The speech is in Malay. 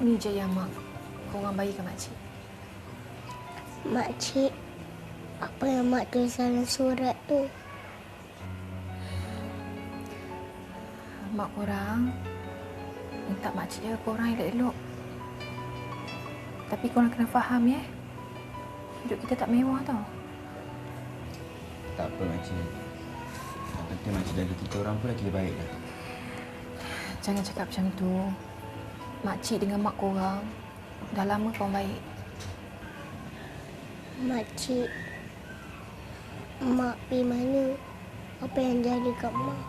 Ni je yang mak korang bagi ke makcik. Makcik, apa yang mak tulis dalam surat tu? Mak korang minta makcik jaga korang elok-elok. Tapi korang kena faham ya. Hidup kita tak mewah tau. Tak apa makcik. Yang penting makcik jaga kita orang pun dah kira baik dah. Jangan cakap macam tu. Makcik dengan mak korang dah lama kawan baik. Makcik, mak pergi mana? Apa yang jadi kat mak?